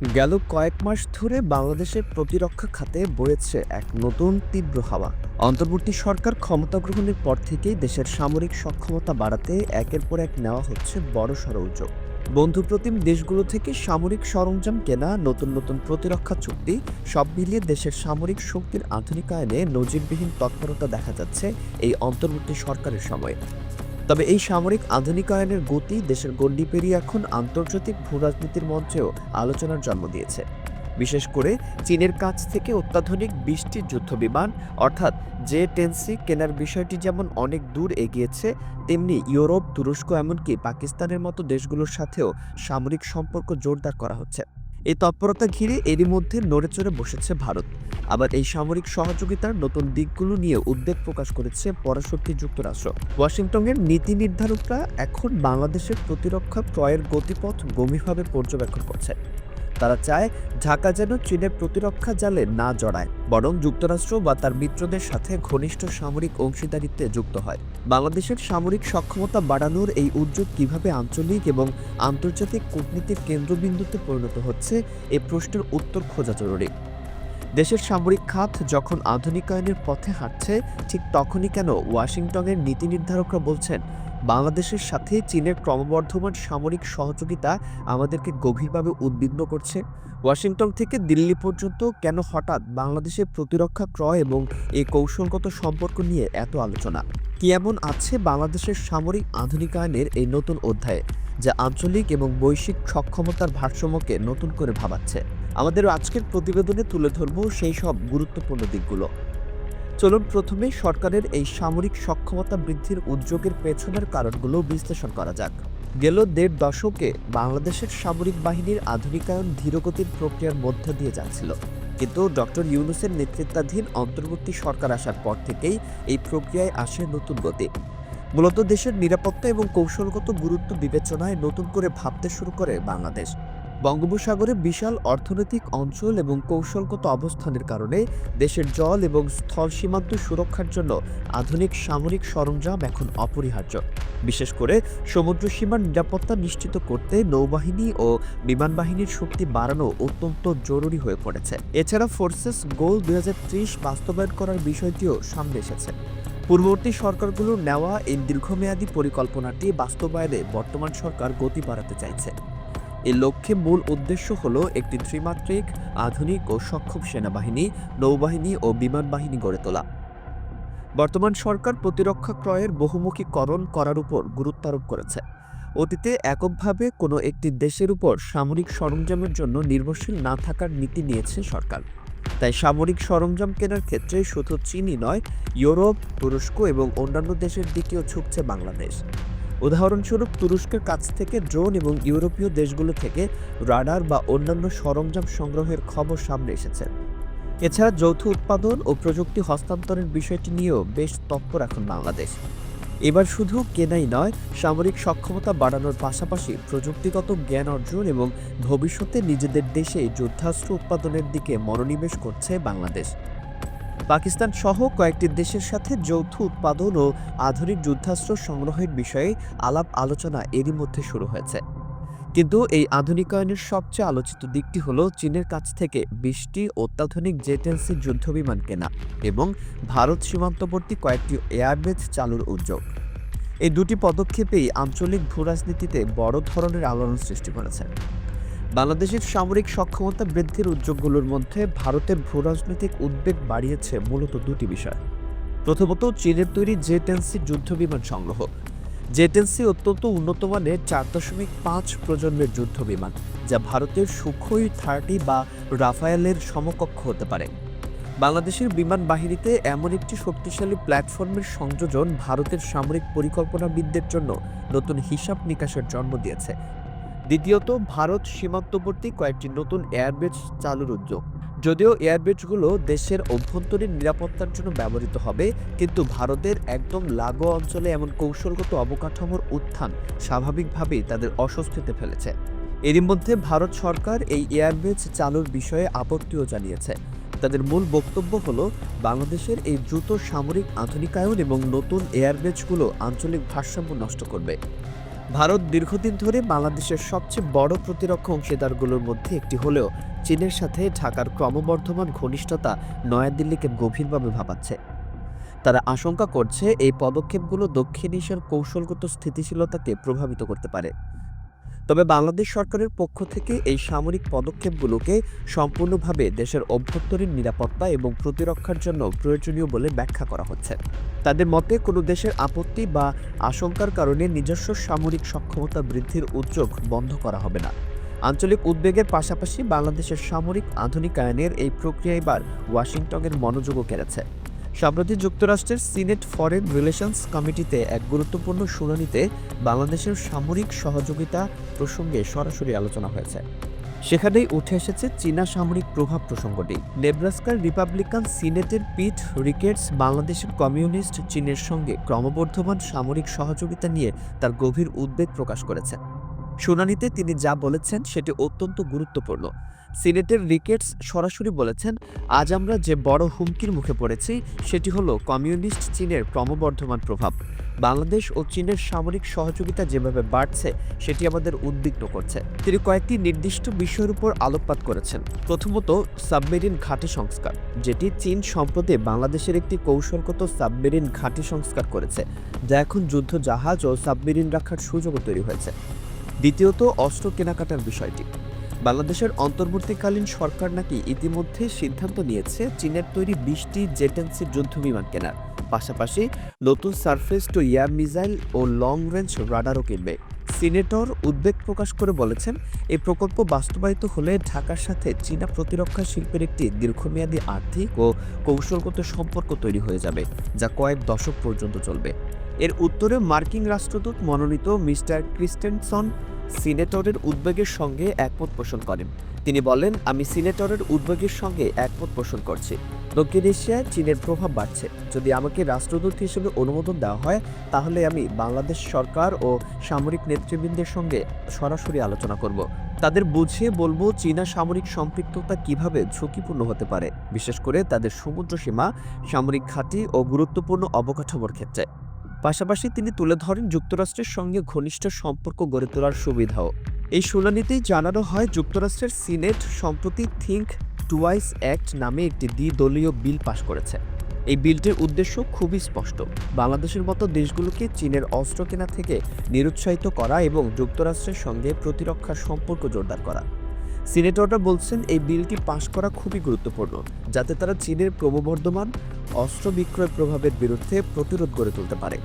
গেল কয়েক মাস ধরে বাংলাদেশের প্রতিরক্ষা খাতে বয়েছে এক নতুন তীব্র হাওয়া। অন্তর্বর্তী সরকার ক্ষমতা গ্রহণের পর থেকেই দেশের সামরিক সক্ষমতা বাড়াতে একের পর এক নেওয়া হচ্ছে বড়সড় উদ্যোগ। বন্ধুপ্রতিম দেশগুলো থেকে সামরিক সরঞ্জাম কেনা, নতুন নতুন প্রতিরক্ষা চুক্তি, সব মিলিয়ে দেশের সামরিক শক্তির আধুনিকায়নে নজিরবিহীন তৎপরতা দেখা যাচ্ছে এই অন্তর্বর্তী সরকারের সময়ে। তবে এই সামরিক আধুনিকায়নের গতি দেশের গণ্ডি পেরিয়ে এখন আন্তর্জাতিক ভূরাজনীতির মঞ্চেও আলোচনার জন্ম দিয়েছে। বিশেষ করে চীনের কাছ থেকে অত্যাধুনিক বিশটি যুদ্ধবিমান, অর্থাৎ জে টেনসি কেনার বিষয়টি যেমন অনেক দূর এগিয়েছে, তেমনি ইউরোপ, তুরস্ক, এমনকি পাকিস্তানের মতো দেশগুলোর সাথেও সামরিক সম্পর্ক জোরদার করা হচ্ছে। এই তৎপরতা ঘিরে এরই মধ্যে নড়েচড়ে বসেছে ভারত। আবার এই সামরিক সহযোগিতার নতুন দিকগুলো নিয়ে উদ্বেগ প্রকাশ করেছে পরাশক্তি যুক্তরাষ্ট্র। ওয়াশিংটনের নীতি নির্ধারকরা এখন বাংলাদেশের প্রতিরক্ষা ক্রয়ের গতিপথ গভীরভাবে পর্যবেক্ষণ করছে তারা চায় ঢাকা যেন চীনের প্রতিরক্ষা জালে না জড়ায়, বরং যুক্তরাষ্ট্র বা তার মিত্রদের সাথে ঘনিষ্ঠ সামরিক অংশীদারিত্বে যুক্ত হয়। বাংলাদেশের সামরিক সক্ষমতা বাড়ানোর এই উদ্যোগ কীভাবে আঞ্চলিক এবং আন্তর্জাতিক কূটনীতির কেন্দ্রবিন্দুতে পরিণত হচ্ছে, এ প্রশ্নের উত্তর খোঁজা জরুরি। দেশের সামরিক খাত যখন আধুনিকায়নের পথে হাঁটছে, ঠিক তখনই কেন ওয়াশিংটনের নীতি নির্ধারকরা বলছেন, বাংলাদেশের সাথে চীনের ক্রমবর্ধমান সামরিক সহযোগিতা আমাদেরকে গভীরভাবে উদ্বিগ্ন করছে। ওয়াশিংটন থেকে দিল্লি পর্যন্ত কেন হঠাৎ বাংলাদেশের প্রতিরক্ষা ক্রয় এবং এই কৌশলগত সম্পর্ক নিয়ে এত আলোচনা? কি এমন আছে বাংলাদেশের সামরিক আধুনিকায়নের এই নতুন অধ্যায়ে, যা আঞ্চলিক এবং বৈশ্বিক সক্ষমতার ভারসাম্যকে নতুন করে ভাবাচ্ছে? আমাদের আজকের প্রতিবেদনে তুলে ধরব সেই সব গুরুত্বপূর্ণ দিকগুলো। চলুন প্রথমে সরকারের এই সামরিক সক্ষমতা বৃদ্ধির উদ্যোগের পেছনের কারণগুলো বিশ্লেষণ করা যাক। গেল দেড় দশকে বাংলাদেশের সামরিক বাহিনীর আধুনিকায়ন ধীরগতির প্রক্রিয়ার মধ্য দিয়ে যাচ্ছিল। কিন্তু ডক্টর ইউনুসের নেতৃত্বাধীন অন্তর্বর্তী সরকার আসার পর থেকেই এই প্রক্রিয়ায় আসে নতুন গতি। মূলত দেশের নিরাপত্তা এবং কৌশলগত গুরুত্ব বিবেচনায় নতুন করে ভাবতে শুরু করে বাংলাদেশ। বঙ্গোপসাগরে বিশাল অর্থনৈতিক অঞ্চল এবং কৌশলগত অবস্থানের কারণে দেশের জল এবং স্থল সীমান্ত সুরক্ষার জন্য আধুনিক সামরিক সরঞ্জাম এখন অপরিহার্য। বিশেষ করে সমুদ্র সীমার নিরাপত্তা নিশ্চিত করতে নৌবাহিনী ও বিমান বাহিনীর শক্তি বাড়ানো অত্যন্ত জরুরি হয়ে পড়েছে। এছাড়া ফোর্সেস গোল দুই বাস্তবায়ন করার বিষয়টিও সামনে এসেছে। পূর্ববর্তী সরকারগুলোর নেওয়া এই দীর্ঘমেয়াদী পরিকল্পনাটি বাস্তবায়নে বর্তমান সরকার গতি বাড়াতে চাইছে। এর লক্ষ্যে মূল উদ্দেশ্য হল একটি ত্রিমাত্রিক, আধুনিক ও সক্ষম সেনাবাহিনী, নৌবাহিনী ও বিমান বাহিনী গড়ে তোলা। বর্তমান সরকার প্রতিরক্ষা ক্রয়ের বহুমুখীকরণ করার উপর গুরুত্ব আরোপ করেছে। অতীতে এককভাবে কোনো একটি দেশের উপর সামরিক সরঞ্জামের জন্য নির্ভরশীল না থাকার নীতি নিয়েছে সরকার। তাই সামরিক সরঞ্জাম কেনার ক্ষেত্রে শুধু চীনই নয়, ইউরোপ, তুরস্ক এবং অন্যান্য দেশের দিকেও ঝুঁকছে বাংলাদেশ। উদাহরণস্বরূপ, তুরস্কের কাছ থেকে ড্রোন এবং ইউরোপীয় দেশগুলো থেকে রাডার বা অন্যান্য সরঞ্জাম সংগ্রহের খবর সামনে এসেছে। এছাড়া যৌথ উৎপাদন ও প্রযুক্তি হস্তান্তরের বিষয়টি নিয়েও বেশ তৎপর এখন বাংলাদেশ। এবার শুধু কেনাই নয়, সামরিক সক্ষমতা বাড়ানোর পাশাপাশি প্রযুক্তিগত জ্ঞান অর্জন এবং ভবিষ্যতে নিজেদের দেশে যুদ্ধাস্ত্র উৎপাদনের দিকে মনোনিবেশ করছে বাংলাদেশ। পাকিস্তান সহ কয়েকটি দেশের সাথে যৌথ উৎপাদন ও আধুনিক যুদ্ধাস্ত্র সংগ্রহের বিষয়ে আলাপ আলোচনা এরই মধ্যে শুরু হয়েছে। কিন্তু এই আধুনিকায়নের সবচেয়ে আলোচিত দিকটি হলো চীনের কাছ থেকে বিশটি অত্যাধুনিক জেটেন্সি যুদ্ধবিমান কেনা এবং ভারত সীমান্তবর্তী কয়েকটি এয়ারবেজ চালুর উদ্যোগ। এই দুটি পদক্ষেপেই আঞ্চলিক ভূরাজনীতিতে বড় ধরনের আলোড়ন সৃষ্টি করেছে। বাংলাদেশের সামরিক সক্ষমতা বৃদ্ধির উদ্যোগগুলোর মধ্যে ভারতের ভূরাজনৈতিক উদ্বেগ বাড়িয়েছে মূলত দুটি বিষয়। প্রথমত, চীনের তৈরি জেটেন্সি যুদ্ধবিমান সংগ্রহ। জেটেন্সি অত্যন্ত উন্নত মানের চার দশমিক পাঁচ প্রজন্মের যুদ্ধবিমান, যা ভারতের সুখই থার্টি বা রাফায়েলের সমকক্ষ হতে পারে। বাংলাদেশের বিমান বাহিনীতে এমন একটি শক্তিশালী প্ল্যাটফর্মের সংযোজন ভারতের সামরিক পরিকল্পনাবিদদের জন্য নতুন হিসাব নিকাশের জন্ম দিয়েছে। দ্বিতীয়ত, ভারত সীমান্তবর্তী কয়েকটি নতুন এয়ারবেজ চালুর উদ্যোগ। যদিও এয়ারবেজগুলো দেশের অভ্যন্তরীণ নিরাপত্তার জন্য ব্যবহৃত হবে, কিন্তু ভারতের একদম লাগোয়া অঞ্চলে এমন কৌশলগত অবকাঠামোর উত্থান স্বাভাবিকভাবেই তাদের অস্বস্তিতে ফেলেছে। এরই মধ্যে ভারত সরকার এই এয়ারবেজ চালুর বিষয়ে আপত্তিও জানিয়েছে। তাদের মূল বক্তব্য হল, বাংলাদেশের এই দ্রুত সামরিক আধুনিকায়ন এবং নতুন এয়ারবেজগুলো আঞ্চলিক ভারসাম্য নষ্ট করবে। ভারত দীর্ঘদিন ধরে বাংলাদেশের সবচেয়ে বড় প্রতিরক্ষা অংশীদারগুলোর মধ্যে একটি হলেও চীনের সাথে ঢাকার ক্রমবর্ধমান ঘনিষ্ঠতা নয়াদিল্লিকে গভীরভাবে ভাবাচ্ছে। তারা আশঙ্কা করছে এই পদক্ষেপগুলো দক্ষিণ এশিয়ার কৌশলগত স্থিতিশীলতাকে প্রভাবিত করতে পারে। তবে বাংলাদেশ সরকারের পক্ষ থেকে এই সামরিক পদক্ষেপগুলোকে সম্পূর্ণভাবে দেশের অভ্যন্তরীণ নিরাপত্তা এবং প্রতিরক্ষার জন্য প্রয়োজনীয় বলে ব্যাখ্যা করা হচ্ছে। তাদের মতে, কোনো দেশের আপত্তি বা আশঙ্কার কারণে নিজস্ব সামরিক সক্ষমতা বৃদ্ধির উদ্যোগ বন্ধ করা হবে না। আঞ্চলিক উদ্বেগের পাশাপাশি বাংলাদেশের সামরিক আধুনিকায়নের এই প্রক্রিয়া এবার ওয়াশিংটনের মনোযোগও কেড়েছে। সম্প্রতি যুক্তরাষ্ট্রের সিনেট ফরেন রিলেশনস কমিটিতে এক গুরুত্বপূর্ণ শুনানিতে বাংলাদেশের সামরিক সহযোগিতা প্রসঙ্গে সরাসরি আলোচনা হয়েছে। সেখানেই উঠে এসেছে চীনা সামরিক প্রভাব প্রসঙ্গটি। নেব্রাস্কার রিপাবলিকান সিনেটের পিট রিকেটস বাংলাদেশের কমিউনিস্ট চীনের সঙ্গে ক্রমবর্ধমান সামরিক সহযোগিতা নিয়ে তার গভীর উদ্বেগ প্রকাশ করেছেন শুনানিতে তিনি যা বলেছেন সেটি অত্যন্ত গুরুত্বপূর্ণ। সিনেটের রিকেটস সরাসরি বলেছেন, আজ আমরা যে বড় হুমকির মুখে পড়েছি, সেটি হলো কমিউনিস্ট চীনের ক্রমবর্ধমান প্রভাব। বাংলাদেশ ও চীনের সামরিক সহযোগিতা যেভাবে বাড়ছে, সেটি আমাদের উদ্বিগ্ন করছে। তিনি কয়েকটি নির্দিষ্ট বিষয়ের উপর আলোকপাত করেছেন। প্রথমত, সাবমেরিন ঘাঁটি সংস্কার, যেটি চীন সম্প্রতি বাংলাদেশের একটি কৌশলগত সাবমেরিন ঘাঁটি সংস্কার করেছে, যা এখন যুদ্ধ জাহাজ ও সাবমেরিন রাখার সুযোগও তৈরি হয়েছে। দ্বিতীয়ত অস্ত্র কেনাকাটার বিষয়টি। বাংলাদেশের অন্তর্বর্তীকালীন সরকার নাকি ইতিমধ্যে সিদ্ধান্ত নিয়েছে চীনের তৈরি বিশটি জেটেন্সি যুদ্ধ বিমান কেনার। পাশাপাশি নতুন সারফেস টু এয়ার মিসাইল ও লং রেঞ্জ রাডারও কিনবে। সিনেটর উদ্বেগ প্রকাশ করে বলেছেন এই প্রকল্প বাস্তবায়িত হলে ঢাকার সাথে চীনা প্রতিরক্ষা শিল্পের একটি দীর্ঘমেয়াদী আর্থিক ও কৌশলগত সম্পর্ক তৈরি হয়ে যাবে, যা কয়েক দশক পর্যন্ত চলবে। এর উত্তরে মার্কিন রাষ্ট্রদূত মনোনীত মিস্টার ক্রিস্টেনসন সিনেটরের উদ্বেগের সঙ্গে একমত পোষণ করেন। তিনি বলেন, আমি সিনেটরের উদ্বেগের সঙ্গে একমত পোষণ করছি। দক্ষিণ এশিয়ায় চীনের প্রভাব বাড়ছে। যদি আমাকে রাষ্ট্রদূত হিসেবে অনুমোদন দেওয়া হয়, তাহলে আমি বাংলাদেশ সরকার ও সামরিক নেতৃবৃন্দের সঙ্গে সরাসরি আলোচনা করব। তাদের বুঝিয়ে বলব, চীনা সামরিক সম্পৃক্ততা কীভাবে ঝুঁকিপূর্ণ হতে পারে, বিশেষ করে তাদের সমুদ্র সীমা সামরিক ঘাঁটি ও গুরুত্বপূর্ণ অবকাঠামোর ক্ষেত্রে। পাশাপাশি তিনি তুলে ধরেন যুক্তরাষ্ট্রের সঙ্গে ঘনিষ্ঠ সম্পর্ক গড়ে তোলার সুবিধাও। এই শুনানিতেই জানানো হয়, যুক্তরাষ্ট্রের সিনেট সম্প্রতি থিঙ্ক টুয়াইস অ্যাক্ট নামে একটি দ্বিদলীয় বিল পাশ করেছে। এই বিলটির উদ্দেশ্য খুবই স্পষ্ট। বাংলাদেশের মতো দেশগুলোকে চীনের অস্ত্র কেনা থেকে নিরুৎসাহিত করা এবং যুক্তরাষ্ট্রের সঙ্গে প্রতিরক্ষার সম্পর্ক জোরদার করা। সিনেটররা বলছেন এই বিলটি পাশ করা খুবই গুরুত্বপূর্ণ, যাতে তারা চীনের ক্রমবর্ধমান অস্ত্র বিক্রয় প্রভাবের বিরুদ্ধে প্রতিরোধ গড়ে তুলতে পারে।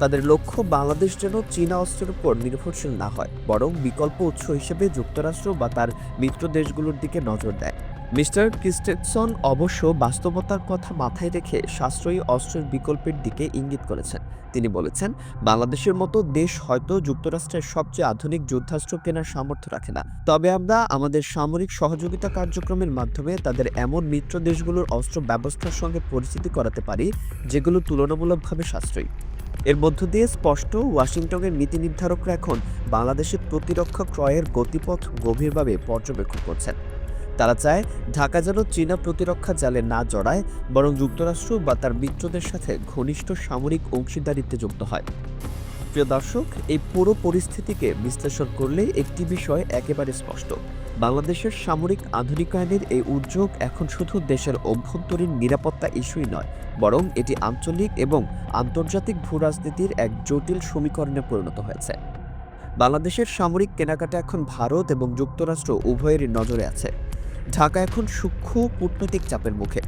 তাদের লক্ষ্য বাংলাদেশ যেন চীনা অস্ত্রের উপর নির্ভরশীল না হয়, বরং বিকল্প উৎস হিসেবে যুক্তরাষ্ট্র বা তার মিত্র দেশগুলোর দিকে নজর দেয়। মিস্টার ক্রিস্টেনসন অবশ্য বাস্তবতার কথা মাথায় রেখে সাশ্রয়ী অস্ত্রের বিকল্পের দিকে ইঙ্গিত করেছেন। তিনি বলেছেন, বাংলাদেশের মতো দেশ হয়তো যুক্তরাষ্ট্রের সবচেয়ে আধুনিক যুদ্ধাস্ত্র কেনার সামর্থ্য রাখে না। তবে আমরা আমাদের সামরিক সহযোগিতা কার্যক্রমের মাধ্যমে তাদের এমন মিত্র দেশগুলোর অস্ত্র ব্যবস্থার সঙ্গে পরিচিতি করাতে পারি, যেগুলো তুলনামূলকভাবে সাশ্রয়ী। এর মধ্য দিয়ে স্পষ্ট, ওয়াশিংটনের নীতি নির্ধারকরা এখন বাংলাদেশের প্রতিরক্ষা ক্রয়ের গতিপথ গভীরভাবে পর্যবেক্ষণ করছেন। তারা চায় ঢাকা যেন চীনা প্রতিরক্ষা জালে না জড়ায়, বরং যুক্তরাষ্ট্র বা তার মিত্রদের সাথে ঘনিষ্ঠ সামরিক অংশীদারিত্বে যুক্ত হয়। প্রিয় দর্শক, এই পুরো পরিস্থিতিকে বিশ্লেষণ করলে একটি বিষয় একেবারে স্পষ্ট। বাংলাদেশের সামরিক আধুনিকায়নের এই উদ্যোগ এখন শুধু দেশের অভ্যন্তরীণ নিরাপত্তা ইস্যুই নয়, বরং এটি আঞ্চলিক এবং আন্তর্জাতিক ভূরাজনীতির এক জটিল সমীকরণে পরিণত হয়েছে। বাংলাদেশের সামরিক কেনাকাটা এখন ভারত এবং যুক্তরাষ্ট্র উভয়েরই নজরে আছে। ঢাকা এখন সূক্ষ্ম কূটনৈতিক চাপের মুখে।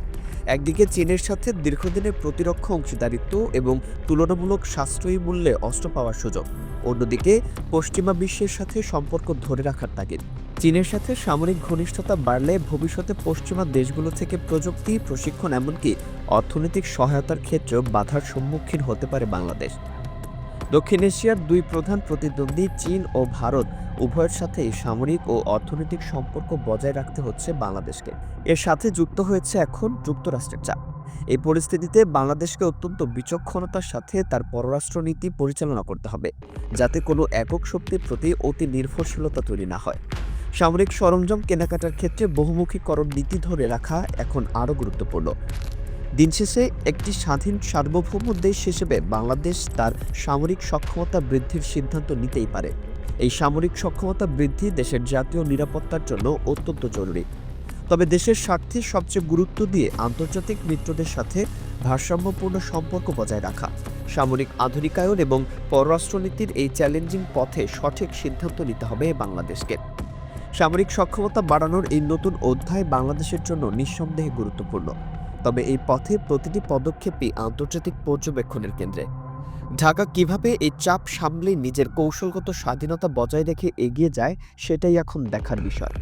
একদিকে চীনের সাথে দীর্ঘদিনের প্রতিরক্ষা অংশীদারিত্ব এবং তুলনামূলক সাশ্রয়ী মূল্যে অস্ত্র পাওয়ার সুযোগ। অন্যদিকে, পশ্চিমা বিশ্বের সাথে সম্পর্ক ধরে রাখার তাগিদ। চীনের সাথে সামরিক ঘনিষ্ঠতা বাড়লে ভবিষ্যতে পশ্চিমা দেশগুলো থেকে প্রযুক্তি, প্রশিক্ষণ, এমনকি অর্থনৈতিক সহায়তার ক্ষেত্রেও বাধার সম্মুখীন হতে পারে বাংলাদেশ। দক্ষিণ এশিয়ার দুই প্রধান প্রতিদ্বন্দ্বী চীন ও ভারত উভয়ের সাথেই সামরিক ও অর্থনৈতিক সম্পর্ক বজায় রাখতে হচ্ছে বাংলাদেশকে। এর সাথে যুক্ত হয়েছে এখন যুক্তরাষ্ট্রের চাপ। এই পরিস্থিতিতে বাংলাদেশকে অত্যন্ত বিচক্ষণতার সাথে তার পররাষ্ট্রনীতি পরিচালনা করতে হবে, যাতে কোনো একক শক্তির প্রতি অতি নির্ভরশীলতা তৈরি না হয়। সামরিক সরঞ্জাম কেনাকাটার ক্ষেত্রে বহুমুখীকরণ নীতি ধরে রাখা এখন আরও গুরুত্বপূর্ণ। দিন শেষে একটি স্বাধীন সার্বভৌম দেশ হিসেবে বাংলাদেশ তার সামরিক সক্ষমতা বৃদ্ধির সিদ্ধান্ত নিতেই পারে। এই সামরিক সক্ষমতা বৃদ্ধি দেশের জাতীয় নিরাপত্তার জন্য অত্যন্ত জরুরি। তবে দেশের স্বার্থে সবচেয়ে গুরুত্ব দিয়ে আন্তর্জাতিক মিত্রদের সাথে ভারসাম্যপূর্ণ সম্পর্ক বজায় রাখা, সামরিক আধুনিকায়ন এবং পররাষ্ট্রনীতির এই চ্যালেঞ্জিং পথে সঠিক সিদ্ধান্ত নিতে হবে বাংলাদেশকে। সামরিক সক্ষমতা বাড়ানোর এই নতুন অধ্যায় বাংলাদেশের জন্য নিঃসন্দেহে গুরুত্বপূর্ণ। তবে এই পথে প্রতিটি পদক্ষেপই আন্তর্জাতিক পর্যবেক্ষণের কেন্দ্রে। ঢাকা কীভাবে এই চাপ সামলে নিজের কৌশলগত স্বাধীনতা বজায় রেখে এগিয়ে যায়, সেটাই এখন দেখার বিষয়।